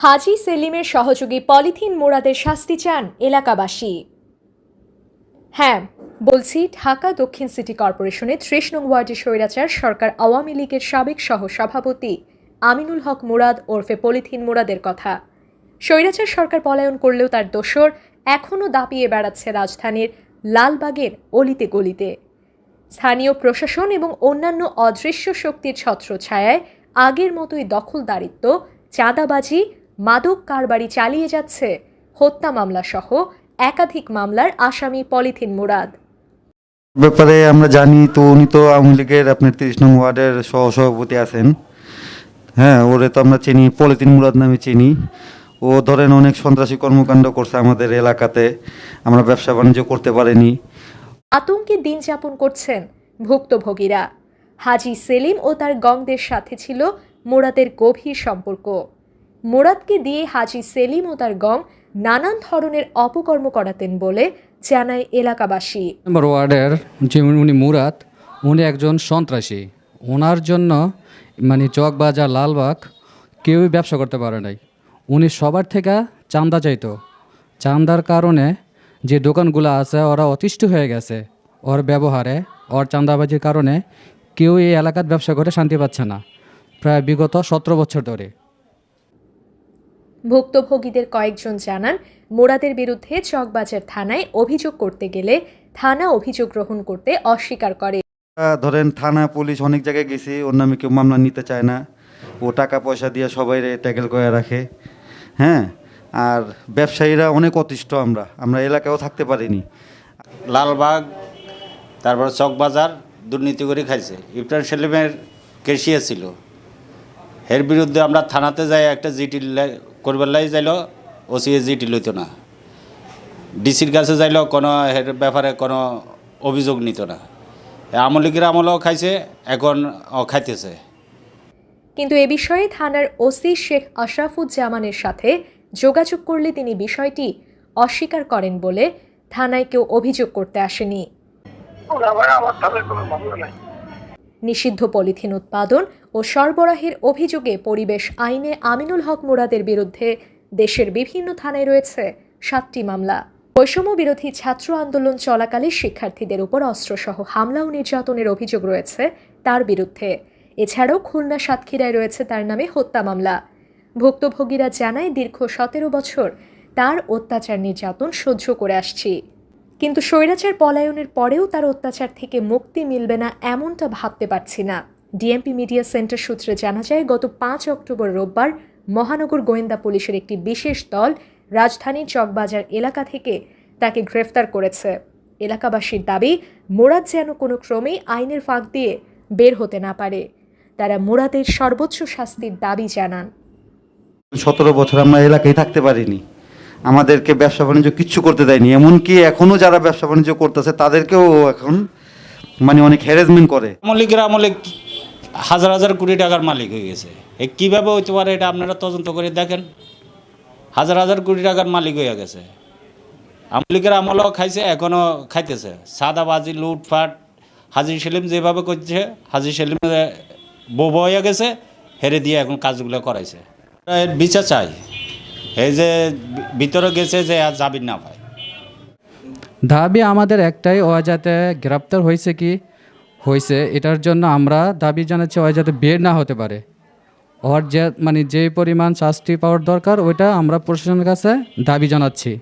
হাজি সেলিমের সহযোগী পলিথিন মোড়াদের শাস্তি চান এলাকাবাসী। হ্যাঁ বলছি ঢাকা দক্ষিণ সিটি কর্পোরেশনের ত্রিশ নং ওয়ার্ডের স্বৈরাচার সরকার আওয়ামী লীগের সাবেক সহ সভাপতি আমিনুল হক মুরাদ ওরফে পলিথিন মুরাদের কথা। স্বৈরাচার সরকার পলায়ন করলেও তার দোসর এখনও দাপিয়ে বেড়াচ্ছে রাজধানীর লালবাগের অলিতে গলিতে। স্থানীয় প্রশাসন এবং অন্যান্য অদৃশ্য শক্তির ছত্রছায়ায় আগের মতোই দখলদারিত্ব, চাঁদাবাজি মাদক কারবারি চালিয়ে যাচ্ছে। হত্যা মামলা সহ একাধিক মামলার আসামি পলিথিন মুরাদ। ব্যাপারে আমরা জানি তো উনি তো আওয়ামী লীগের আপনার তিরিশ নং ওয়ার্ডের সহ সভাপতি আছেন। হ্যাঁ ওরে তো আমরা চিনি পলিথিন মুরাদ নামে চিনি। ও ধরেন অনেক সন্ত্রাসী কর্মকাণ্ড করছে আমাদের এলাকাতে। আমরা ব্যবসা বাণিজ্য করতে পারিনি। আতঙ্কে দিন যাপন করছেন ভুক্তভোগীরা। হাজি সেলিম ও তার গংদের সাথে ছিল মোরাদের গভীর সম্পর্ক। মোরাদকে দিয়ে হাজি সেলিম ও তার গং নানান ধরনের অপকর্ম করাতেন বলে জানায় এলাকাবাসী। নম্বর ওয়ার্ডের যে উনি মুরাদ, উনি একজন সন্ত্রাসী। ওনার জন্য মানে চকবাজার লালবাগ কেউই ব্যবসা করতে পারে নাই। উনি সবার থেকে চান্দা চাইতো। চান্দার কারণে যে দোকানগুলো আছে, ওরা অতিষ্ঠ হয়ে গেছে। ওর ব্যবহারে, ওর চান্দাবাজির কারণে কেউ এই এলাকার ব্যবসা করে শান্তি পাচ্ছে না। প্রায় বিগত সতেরো বছর ধরে। ভুক্তভোগীদের কয়েকজন জানান মোরাদের বিরুদ্ধে চকবাজার থানায় অভিযোগ করতে গেলে থানা অভিযোগ গ্রহণ করতে অস্বীকার করে। ধরেন থানা পুলিশ অনেক জায়গায় গেছি ওর নামে কেউ মামলা নিতে চায় না। ও টাকা পয়সা দিয়ে সবাই ট্যাকেল করে রাখে। হ্যাঁ? আর ব্যবসায়ীরা অনেক অতিষ্ঠ আমরা আমরা এলাকায়ও থাকতে পারিনি। লালবাগ তারপর চকবাজার দুর্নীতি করে খাইছে। ইফরান সেলিমের কেশিয়া ছিল। এর বিরুদ্ধে আমরা থানাতে যাই একটা জিটি করবার লাই যাইল ওসি জিটি লইত না। ডিসির কাছে যাইল কোনো এর ব্যাপারে কোনো অভিযোগ নিত না। আমলিগের আমলও খাইছে এখন ও খাইতেছে। কিন্তু এ বিষয়ে থানার ওসি শেখ আশরাফুজ্জামানের সাথে যোগাযোগ করলে তিনি বিষয়টি অস্বীকার করেন বলে থানায় কেউ অভিযোগ করতে আসেনি। আমার তাদের কোনো মামলা নাই। নিষিদ্ধ পলিথিন উৎপাদন ও সরবরাহের অভিযোগে পরিবেশ আইনে আমিনুল হক মুরাদের বিরুদ্ধে দেশের বিভিন্ন থানায় রয়েছে সাতটি মামলা। বৈষম্য বিরোধী ছাত্র আন্দোলন চলাকালে শিক্ষার্থীদের উপর অস্ত্রসহ হামলা ও নির্যাতনের অভিযোগ রয়েছে তার বিরুদ্ধে। এছাড়াও খুলনা সাতক্ষীরায় রয়েছে তার নামে হত্যা মামলা। ভুক্তভোগীরা জানায়, দীর্ঘ সতেরো বছর তার অত্যাচার নির্যাতন সহ্য করে আসছি। কিন্তু স্বৈরাচার পলায়নের পরেও তার অত্যাচার থেকে মুক্তি মিলবে না এমনটা ভাবতে পারছি না। ডিএমপি মিডিয়া সেন্টার সূত্রে জানা যায়, গত পাঁচ অক্টোবর রোববার মহানগর গোয়েন্দা পুলিশের একটি বিশেষ দল রাজধানীর চকবাজার এলাকা থেকে তাকে গ্রেফতার করেছে। এলাকাবাসীর দাবি, মোরাদ যেন কোনো ক্রমেই আইনের ফাঁক দিয়ে বের হতে না পারে। তারা মোরাদের সর্বোচ্চ শাস্তির দাবি জানান। সতেরো বছর আমরা এলাকায় থাকতে পারিনি। আমাদেরকে ব্যবসা বাণিজ্য কিচ্ছু করতে দেয়নি। এমনকি এখনও যারা ব্যবসা বাণিজ্য করতেছে, তাদেরকেও এখন মানে অনেক হ্যারাসমেন্ট করে। আমলিগের আমলে হাজার হাজার কোটি টাকার মালিক হয়ে গেছে। এ কীভাবে হইতে পারে এটা আপনারা তদন্ত করে দেখেন। হাজার হাজার কোটি টাকার মালিক হয়ে গেছে। আমলিকের আমলও খাইছে এখনও খাইতেছে। সাদাবাজি লুটফাট হাজি সেলিম যেভাবে করছে, হাজি সেলিম বউ হয়ে গেছে, হেরে দিয়ে এখন কাজগুলো করাইছে। এর বিচার চাই। এই যে ভিতরে গেছে যে আর যাবি না পায় দাবি আমাদের একটাই, ও যাতে গ্রেপ্তার হয়েছে কি? হয়েছে, এটার জন্য আমরা দাবি জানাচ্ছি ও যাতে বের না হতে পারে। ওর যে মানে যে পরিমাণ শাস্তি পাওয়ার দরকার, ওইটা আমরা প্রশাসনের কাছে দাবি জানাচ্ছি।